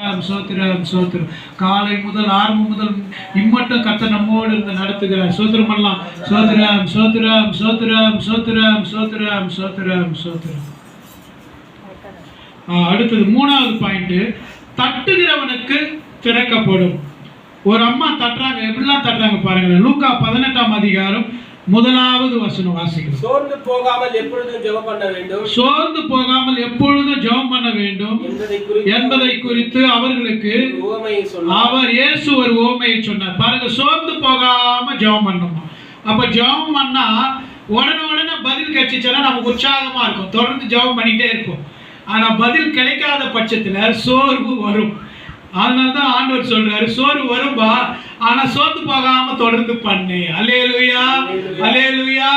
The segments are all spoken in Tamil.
சோத்திரம் சோத்திரம் காலை முதல் ஆரம்பம் முதல் இம்மட்டும் கத்த நம்மோடு இருந்து நடத்துகிறார். சோத்திரம் பண்ணலாம். சோத்திரம் சோத்திரம் சோத்திரம் சோத்திரம் சோத்திரம் சோத்திரம் சோத்திரம். அடுத்தது மூணாவது பாயிண்ட். தட்டுகிறவனுக்கு திறக்கப்படும். ஒரு அம்மா தட்டுறாங்க. எப்படிலாம் தட்டுறாங்க பாருங்களேன். லூக்கா பதினெட்டாம் அதிகாரம் முதலாவது வசனம் வாசிக்கலாம் சோர்ந்து போகாமல் எப்பொழுதும் ஜெபம் பண்ண வேண்டும். சோர்ந்து போகாமல் எப்பொழுதும் ஜெபம் பண்ண வேண்டும். என்பதை குறித்து அவர்களுக்கு அவர் இயேசு ஒரு ஓமையை சொன்னார். பாருங்க சோர்ந்து போகாம ஜெபம் பண்ணணுமா. அப்ப ஜெபம் பண்ணா உடனே உடனே பதில் கிடைச்சிச்சுன்னா நமக்கு உற்சாகமா இருக்கும். தொடர்ந்து ஜெபம் பண்ணிட்டே இருப்போம். ஆனா பதில் கிடைக்காத பட்சத்துல சோர்வு வரும். அதனால தான் ஆண்டவர் சொல்றாரு சோர்வு வரும்பா ஆனா சோர்ந்து போகாம தொடர்ந்து பண்ணு. அலேலுயா அலேலுயா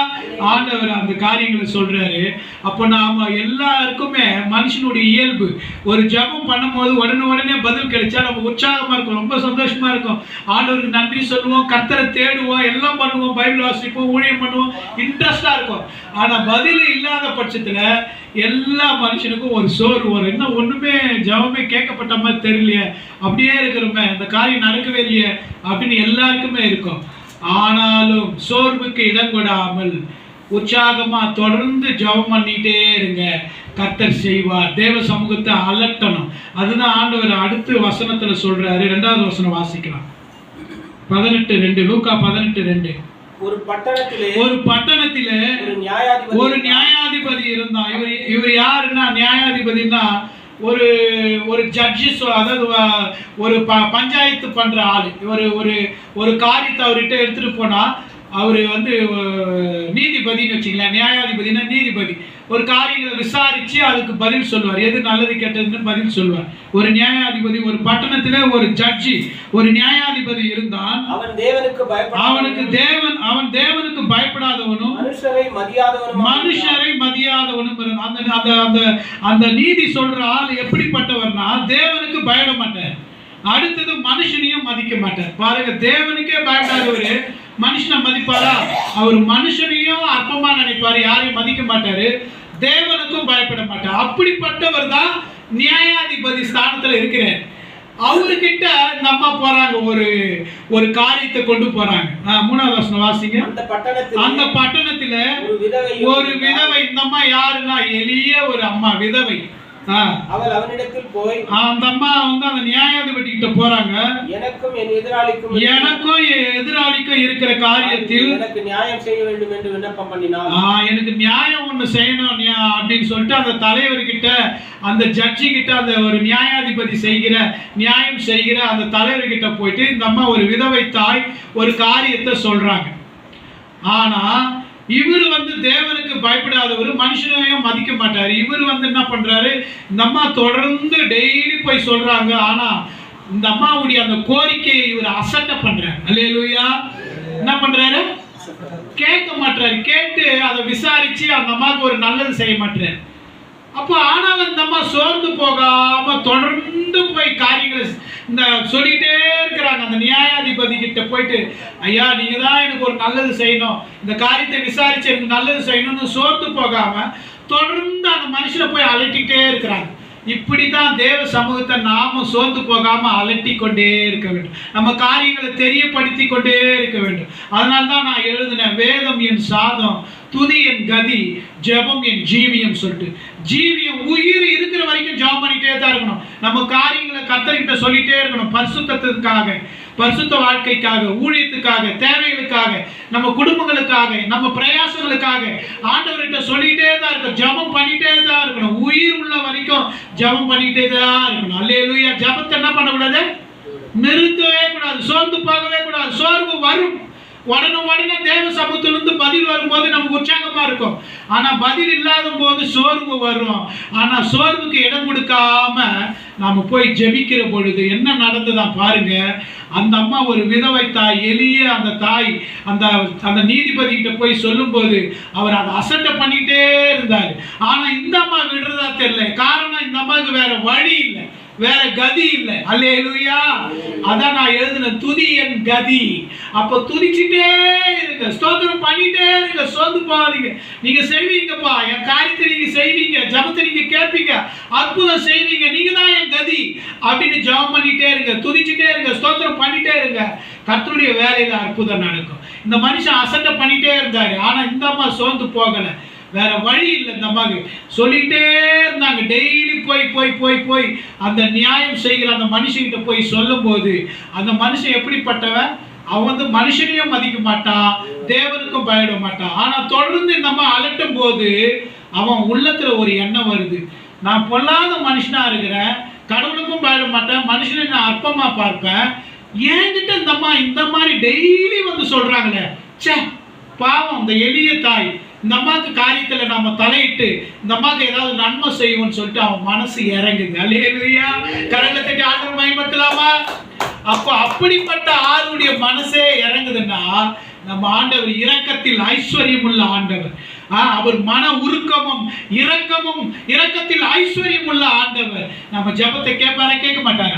ஆண்டவர் அந்த காரியங்களை சொல்றாரு. அப்போ நாம எல்லாருக்குமே மனுஷனுடைய இயல்பு. ஒரு ஜெபம் பண்ணும்போது உடனே உடனே பதில் கிடைச்சா நம்ம உற்சாகமா இருக்கும் ரொம்ப சந்தோஷமா இருக்கும். ஆண்டவருக்கு நன்றி சொல்லுவோம் கர்த்தரை தேடுவோம் எல்லாம் பண்ணுவோம் பைபிள் வாசிப்போம் ஊழியம் பண்ணுவோம் இன்ட்ரெஸ்டா இருக்கும். ஆனா பதில் இல்லாத பட்சத்துல எல்லா மனுஷனுக்கும் ஒரு சோர்வு வரும் என்ன ஒண்ணுமே ஜெபமே கேட்கப்பட்ட மாதிரி தெரியலையே. அப்படியே இருக்கிறோமே இந்த காரியம் நடக்கவே இல்லையே. அப்படின்னு எல்லாருக்குமே இருக்கும். ஆனாலும் சோர்வுக்கு இடம் கொடாமல் உற்சாகமா தொடர்ந்து ஜெபம் பண்ணிட்டே இருங்க. கர்த்தர் செய்வார். தேவ சமூகத்தை அலட்டணும். அதுதான் ஆண்டவர் அடுத்த வசனத்துல சொல்றாரு. ரெண்டாவது வசனம் வாசிக்கலாம். பதினெட்டு ரெண்டு லூக்கா பதினெட்டு ரெண்டு. ஒரு பட்டணத்திலே ஒரு பட்டணத்தில ஒரு நியாயாதிபதி இருந்தான் இவர் இவர் யாருன்னா நியாயாதிபதினா ஒரு ஒரு ஜட்ஜி அதாவது ஒரு ப பஞ்சாயத்து பண்ணுற ஆள் ஒரு ஒரு ஒரு காரியத்தை அவர்கிட்ட எடுத்துகிட்டு போனால் அவர் வந்து அஹ், நீதிபதின்னு வச்சுங்களேன் நியாயாதிபதினா நீதிபதி. ஒரு காரியங்களை விசாரிச்சு அதுக்கு பதில் சொல்லுவார். எது நல்லது கெட்டதுன்னு பதில் சொல்லுவார். ஒரு நியாயாதிபதி ஒரு பட்டணத்துல ஒரு ஜட்ஜி ஒரு நியாயாதிபதி இருந்தான் அவன் தேவனுக்கு அவனுக்கு தேவன் அவன் தேவனுக்கு பயப்படாதவனும் மனுஷரை மதியாதவனும் மனுஷரை மதியாதவனும். அந்த அந்த அந்த அந்த நீதி சொல்ற ஆள் எப்படிப்பட்டவர்னா தேவனுக்கு பயப்பட மாட்டார். அடுத்தது மனுஷனையும் மதிக்க மாட்டார். பாருங்க தேவனுக்கே பயப்படாதவரு மனுஷனை மதிப்பாரா? அவர் மனுஷனையும் அற்பமா நினைப்பாரு யாரையும் மதிக்க மாட்டாரு தேவனுக்கும் பயப்பட மாட்டார். அப்படிப்பட்டவர் தான் நியாயாதிபதி ஸ்தானத்துல இருக்கிறார். அவர்கிட்ட இந்த அம்மா போறாங்க ஒரு ஒரு காரியத்தை கொண்டு போறாங்க. மூணாவது வசனம் வாசிங்க. அந்த பட்டணத்தில் ஒரு விதவை இந்த அம்மா யாருன்னா எளிய ஒரு அம்மா விதவை. அவள் அவனிடத்தில் போய் அந்த அம்மா வந்து அந்த நியாயாதிபதி கிட்ட போறாங்க. எனக்கும் என் எதிராளிக்கும் எனக்கும் என் எதிராளிக்கும் இருக்கிற காரியத்தில் எனக்கு நியாயம் செய்ய வேண்டும் என்று விண்ணப்பம் பண்ணினாள். ஆ, எனக்கு நியாயம் ஒண்ணு செய்யணும் நியா- அப்படின்னு சொல்லிட்டு அந்த தலைவர்கிட்ட அந்த ஜட்ஜி கிட்ட அந்த ஒரு நியாயாதிபதி செய்கிற நியாயம் செய்கிற அந்த தலைவர்கிட்ட போயிட்டு இந்த அம்மா ஒரு விதவை தாய் ஒரு காரியத்தை சொல்றாங்க. ஆனா இவர் வந்து தேவனுக்கு பயப்படாதவர் மனுஷனையும் மதிக்க மாட்டாரு. இவர் வந்து என்ன பண்றாரு? இந்த அம்மா தொடர்ந்து டெய்லி போய் சொல்கிறாங்க ஆனால் இந்த அம்மாவுடைய அந்த கோரிக்கையை இவர் அசட்டை பண்றாரு. அல்லையா என்ன பண்ணுறாரு கேட்க மாட்டாரு கேட்டு அதை விசாரித்து அந்த அம்மாவுக்கு ஒரு நல்லது செய்ய மாட்டாரு அப்போ ஆனால் இந்த அம்மா சோர்ந்து போகாம தொடர்ந்து போய் காரியங்களை இந்த சொல்லிட்டே இருக்கிறாங்க. அந்த நியாயாதிபதி கிட்ட போயிட்டு ஐயா நீங்க தான் எனக்கு ஒரு நல்லது செய்யணும். இந்த காரியத்தை விசாரிச்சு எனக்கு நல்லது செய்யணும்னு சோர்ந்து போகாம தொடர்ந்து அந்த மனுஷனை போய் அலட்டிக்கிட்டே இருக்கிறாங்க. இப்படிதான் தேவ சமூகத்தை நாம சோர்ந்து போகாம அலட்டி கொண்டே இருக்க வேண்டும். நம்ம காரியங்களை தெரியப்படுத்தி கொண்டே இருக்க வேண்டும். அதனால தான் நான் எழுதினேன் வேதம் என் சாதம் துதி என் கதி ஜெபம் என் ஜீவியம் சொல்லிட்டு. ஜீவியம் உயிர் இருக்கிற வரைக்கும் ஜெபம் பண்ணிட்டே தான் இருக்கணும். நம்ம காரியங்களை கத்தர்கிட்ட சொல்லிட்டே இருக்கணும் பரிசுத்தத்துக்காக பரிசுத்த வாழ்க்கைக்காக ஊழியத்துக்காக தேவைகளுக்காக நம்ம குடும்பங்களுக்காக நம்ம பிரயாசங்களுக்காக ஆண்டவர்கிட்ட சொல்லிட்டே தான் இருக்கணும். ஜெபம் பண்ணிட்டே தான் இருக்கணும். உயிர் உள்ள வரைக்கும் ஜெபம் பண்ணிட்டே தான் இருக்கணும். அல்லேலூயா. ஜபத்தை என்ன பண்ணக்கூடாது? நிறுத்தவே கூடாது. சோர்ந்து போகவே கூடாது சோர்வு வரும் உடனே உடனே தேவ சமூகத்திலிருந்து பதில் வரும்போது நமக்கு உற்சாகமாக இருக்கும். ஆனால் பதில் இல்லாத போது சோர்வு வரும். ஆனால் சோர்வுக்கு இடம் கொடுக்காம நாம் போய் ஜெபிக்கிற பொழுது என்ன நடந்ததா பாருங்க. அந்த அம்மா ஒரு விதவை தாய் எளிய அந்த தாய் அந்த அந்த நீதிபதி கிட்ட போய் சொல்லும்போது அவர் அதை அசட்டை பண்ணிட்டே இருந்தார். ஆனால் இந்த அம்மா விடுறதா தெரியல. காரணம் இந்த அம்மாவுக்கு வேற வழி இல்லை. வேற கதி இல்லை. அல்லேலூயா. அதான் நான் எழுதின துதி என் கதி. அப்ப துதிச்சுட்டே இருங்க. ஸ்தோத்திரம் பண்ணிட்டே இருங்க. சோர்ந்து போகாதீங்க. நீங்க செய்வீங்கப்பா. என் காரியத்தை நீங்க செய்வீங்க. ஜபத்தை நீங்க கேட்பீங்க. அற்புதம் செய்வீங்க. நீங்க தான் என் கதி. அப்படின்னு ஜெபம் பண்ணிட்டே இருங்க. துதிச்சுட்டே இருங்க. ஸ்தோத்திரம் பண்ணிட்டே இருங்க. கர்த்தருடைய வேலையில அற்புதம் நடக்கும். இந்த மனுஷன் அசண்டை பண்ணிட்டே இருந்தாரு. ஆனா இந்த அம்மா சோர்ந்து போகலை. வேற வழி இல்லை இந்த அம்மாவுக்கு. சொல்லிகிட்டே இருந்தாங்க. டெய்லி போய் போய் போய் போய் அந்த நியாயம் செய்கிற அந்த மனுஷங்கிட்ட போய் சொல்லும்போது அந்த மனுஷன் எப்படிப்பட்டவன்? அவன் வந்து மனுஷனையும் மதிக்க மாட்டான் தேவனுக்கும் பயப்பட மாட்டான். ஆனால் தொடர்ந்து இந்த அம்மா அலட்டும் போது அவன் உள்ளத்தில் ஒரு எண்ணம் வருது. நான் பொல்லாத மனுஷனாக இருக்கிறேன் கடவுளுக்கும் பயப்பட மாட்டேன் மனுஷனை நான் அற்பமாக பார்ப்பேன். ஏன்கிட்ட இந்த அம்மா இந்த மாதிரி டெய்லி வந்து சொல்கிறாங்களே ச்சே பாவம் இந்த எளிய தாய். இந்த அம்மாவுக்கு காரியத்துல நாம தலையிட்டு இந்த அம்மாவுக்கு ஏதாவது நன்மை செய்வோம்னு சொல்லிட்டு அவன் மனசு இறங்குது. அல்லேலூயா கரங்களை தட்டி ஆண்டவர் பயன்படுத்தலாமா அப்போ அப்படிப்பட்ட ஆளுடைய மனசே இறங்குதுன்னா நம்ம ஆண்டவர் இரக்கத்தில் ஐஸ்வர்யம் உள்ள ஆண்டவர் அவர் மன உருக்கமும் இரக்கமும் இரக்கத்தில் ஐஸ்வர்யம் உள்ள ஆண்டவர். நம்ம ஜெபத்தை கேட்பாரா கேட்க மாட்டாங்க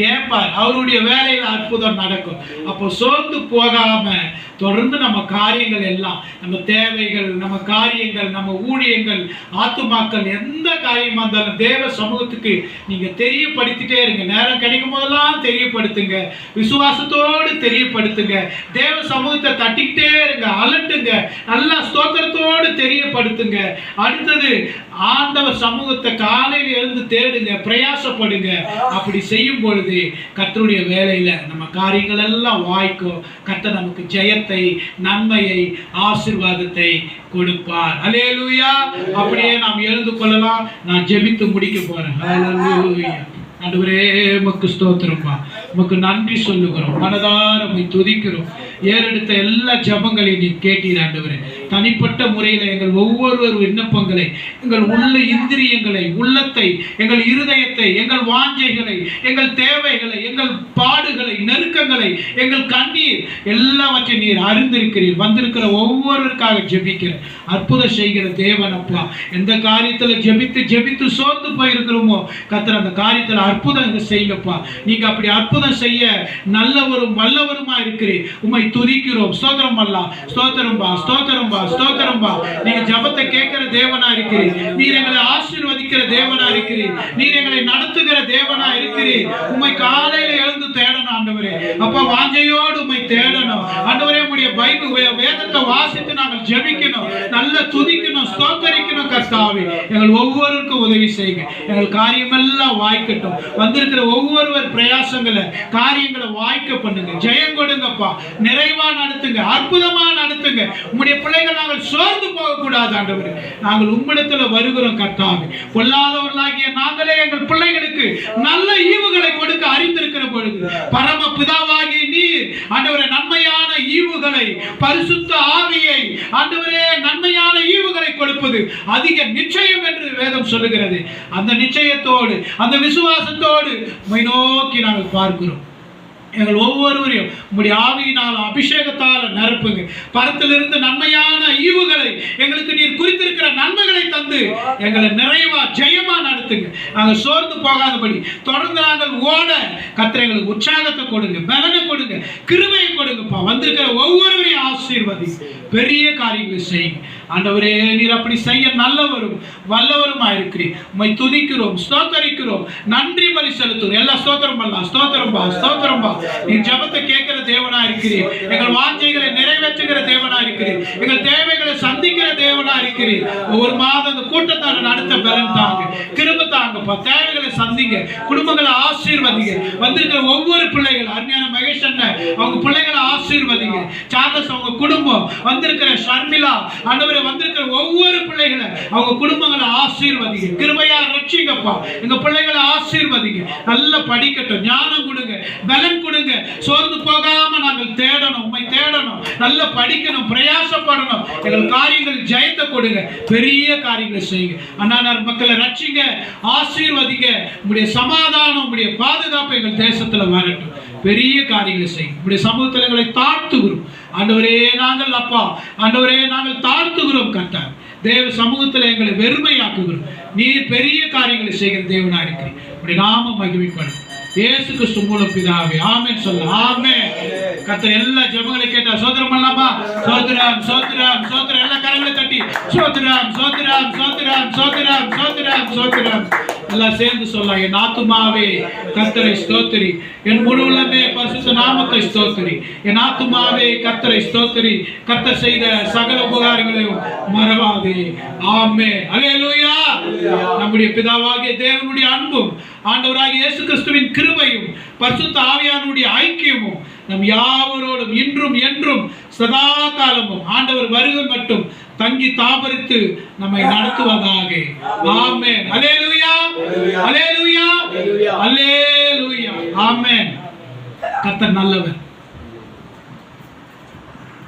கேட்பார். அவருடைய வேலையில் அற்புதம் நடக்கும். அப்போ சோர்ந்து போகாம தொடர்ந்து நம்ம காரியங்கள் எல்லாம் நம்ம தேவைகள் நம்ம காரியங்கள் நம்ம ஊழியங்கள் ஆத்துமாக்கள் எந்த காரியமாக இருந்தாலும் தேவ சமூகத்துக்கு நீங்க தெரியப்படுத்திட்டே இருங்க. நேரம் கிடைக்கும் போதெல்லாம் தெரியப்படுத்துங்க. விசுவாசத்தோடு தெரியப்படுத்துங்க. தேவ சமூகத்தை தட்டிக்கிட்டே இருங்க. அலட்டுங்க. நல்லா ஸ்தோத்திரத்தோடு தெரியப்படுத்துங்க. அடுத்தது ஆண்டவர் சமூகத்தை காலையில் எழுந்து தேடுங்க. பிரயாசப்படுங்க. அப்படி செய்யும் பொழுது கத்தருடைய வேலையில நம்ம காரியங்கள் எல்லாம் வாய்க்கும் கத்த நமக்கு ஜெயத்தை நன்மையை ஆசீர்வாதத்தை கொடுப்பார். அலே லூயா அப்படியே நாம் எழுந்து கொள்ளலாம். நான் ஜெபித்து முடிக்க போறேன். ஹalleluya. ஆண்டவரே உமக்கு ஸ்தோத்திரம்ப்பா உமக்கு நன்றி சொல்லுகிறோம். மனதார துதிக்கிறோம். ஏறெடுத்த எல்லா ஜபங்களையும் நீ கேட்டீர் ஆண்டவரே. தனிப்பட்ட முறையில் எங்கள் ஒவ்வொருவர் விண்ணப்பங்களை எங்கள் உள்ள இந்திரியங்களை உள்ளத்தை எங்கள் இருதயத்தை எங்கள் வாஞ்சைகளை எங்கள் தேவைகளை எங்கள் பாடுகளை நெருக்கங்களை எங்கள் கண்ணீர் எல்லாவற்றையும் நீர் அறிந்திருக்கிறீர். வந்திருக்கிற ஒவ்வொருவருக்காக ஜெபிக்கிற அற்புதம் செய்கிற தேவன் அப்பா. எந்த காரியத்துல ஜெபித்து ஜெபித்து சோர்ந்து போயிருக்கிறோமோ கத்திர அந்த காரியத்துல அற்புதம் செய்யப்பா நீங்க அப்படி அற்புதம் செய்ய நல்லவரும் வல்லவருமா இருக்கிறீர். உண்மை துதிக்கிறோம். ஸ்தோத்திரம் அல்லா. ஸ்தோத்திரம் பா ஸ்தோத்திரம் பா ஸ்தோத்திரம் பா. நீங்க ஜபத்தை கேட்கிற தேவனா இருக்கிறீர். நீர் எங்களை ஆசீர்வதிக்கிற தேவனா இருக்கிறீர். நீர் எங்களை நடத்துகிற தேவனா இருக்கிறீர். உண்மை காலையில எழுந்து தேடணும் ஆண்டவரே. அப்பா வாஞ்சையோடு உண்மை தேடணும். ஆண்டவரே உடைய பைபிள் வேதத்தை வாசித்து நாங்கள் ஜெபிக்கணும். நல்ல துதிக்கணும் ஸ்தோத்தரிக்கணும் கர்த்தாவே. எங்கள் ஒவ்வொருவருக்கும் உதவி செய்யுங்க. எங்கள் காரியமெல்லாம் வாய்க்கட்டும். வந்திருக்கிற ஒவ்வொருவர் பிரயாசங்களை காரியங்களை வாய்க்க பண்ணுங்க. ஜெயம் கொடுங்கப்பா. நிறைவா நடத்துங்க அற்புதமா நடத்துங்க. உம்முடைய பிள்ளைகள் நாங்கள் சோர்ந்து போகக்கூடாது கூடாது ஆண்டவரே. நாங்கள் உம்மிடத்துல வருகிறோம் கர்த்தாவே. பொல்லாதவர்களாகிய நாங்களே எங்கள் பிள்ளைகளுக்கு நல்ல ஈவுகளை கொடுக்க அறிந்திருக்கிற பொழுது பரம பிதாவாகி நீர் ஆண்டவரே நன்மையான ஈவுகளை பரிசுத்த ஆவியை ஆண்டவரே நன்மையான ஈவுகளை கொடுப்பது அதிக நிச்சயம் என்று வேதம் சொல்லுகிறது. அந்த நிச்சயத்தோடு அந்த விசுவாசத்தோடு நோக்கி நாங்கள் பார்க்கிறோம். எங்கள் ஒவ்வொருவரையும் உங்களுடைய ஆவியினால் அபிஷேகத்தால் நிரப்புங்க பரத்திலிருந்து நன்மையான ஈவுகளை எங்களுக்கு நீர் குறித்திருக்கிற நன்மைகளை தந்து எங்களை நிறைவா ஜெயமா நடத்துங்க. நாங்கள் சோர்ந்து போகாதபடி தொடர்ந்து நாங்கள் ஓட கத்திர எங்களுக்கு உற்சாகத்தை கொடுங்க பலனை கொடுங்க கிருமையை கொடுங்கப்பா. வந்திருக்கிற ஒவ்வொருவரையும் ஆசீர்வதி. பெரிய காரியங்களை செய்யுங்க. ஆண்டவரே நீர் அப்படி செய்ய நல்லவரும் வல்லவருமா இருக்கிறீர் உமை துதிக்கிறோம் ஸ்தோத்தரிக்கிறோம். நன்றி பலி செலுத்துறோம் எல்லா ஸ்தோத்திரம் பண்ணலாம். ஸ்தோத்திரம் பா ஸ்தோத்திரம் பா. நீ ஜபத்தை கேட்கிற தேவனா இருக்கிறீர் எங்கள் வாஞ்சைகளை நிறைவேற்றுகிற தேவனா இருக்கிறீர் எங்கள் தேவைகளை சந்திக்கிற தேவனா இருக்கிறீர் ஒவ்வொரு மாதம் அந்த கூட்டத்தார நடத்த பலன் தாங்க. திரும்ப தாங்கப்பா. தேவை சந்திங்க. குடும்பங்களை ஆசீர்வதிங்க. வந்திருக்கிற ஒவ்வொரு பிள்ளைகள் அருமையான மகேஷ் அண்ணன் அவங்க பிள்ளைகளை ஆசீர்வதிங்க. சார்லஸ் அவங்க குடும்பம் வந்திருக்கிற ஷர்மிளா ஆண்டவரே வந்திருக்கிற ஒவ்வொரு பிள்ளைகளை அவங்க குடும்பங்களை ஆசீர்வதிங்க. கிருபையா ரட்சிங்கப்பா. எங்க பிள்ளைகளை ஆசீர்வதிங்க. நல்லா படிக்கட்டும் ஞானம் கொடுங்க. பலன் கொடுங்க. சோர்ந்து போகாம நாங்கள் தேடணும் உண்மை தேடணும். நல்லா படிக்கணும் பிரயாசப்படணும். எங்கள் காரியங்கள் ஜெயத்தை கொடுங்க. பெரிய காரியங்களை செய்யுங்க. அண்ணானார் மக்களை ரட்சிங்க ஆசீர்வதிங்க. உங்களுடைய சமாதானம் உங்களுடைய பாதுகாப்பு எங்கள் தேசத்துல வரட்டும். பெரிய காரியங்களை செய்யும் இப்படி சமூகத்தில் எங்களை தாழ்த்துகிறோம். ஆண்டவரே நாங்கள் அப்பா. ஆண்டவரே நாங்கள் தாழ்த்துகிறோம் கட்டார் தேவ சமூகத்தில் எங்களை வெறுமையாக்குகிறோம். நீர் பெரிய காரியங்களை செய்கிற தேவனா இருக்கிறீர். இப்படி நாம மகிமைப்படும். இயேசு கிறிஸ்து மூலம் பிதாவே ஆமென் சொல்ல ஆமென். கர்த்தர் எல்லா ஜெபங்களை கேட்டா சோதரம் பண்ணலாமா? சோதரம் சோதரம் சோதரம் எல்லா கரங்களை தட்டி. சோதரம் சோதரம் சோதரம் சோதரம் சோதரம் சோதரம் எல்லாம் சேர்ந்து சொல்லலாம் என் ஆத்துமாவே கத்தரை ஸ்தோத்திரி. என் முழு உள்ளமே பரிசுத்த நாமத்தை ஸ்தோத்திரி. என் ஆத்துமாவே கத்தரை ஸ்தோத்திரி. கத்த செய்த சகல உபகாரங்களையும் மறவாதே. ஆமே அல்லேலூயா நம்முடைய பிதாவாகிய தேவனுடைய அன்பும் ஆண்டவராகிய இயேசு கிறிஸ்துவின் கிருபையும் பரிசுத்த ஆவியானுடைய ஐக்கியமும் நம் யாவரோடும் இன்றும் என்றும் சதா காலமும் ஆண்டவர் வருகை மட்டும் தங்கி தாபரித்து நம்மை நடத்துவதாக. ஆமென். அல்லேலூயா அல்லேலூயா அல்லேலூயா ஆமென். கர்த்தர் நல்லவர்.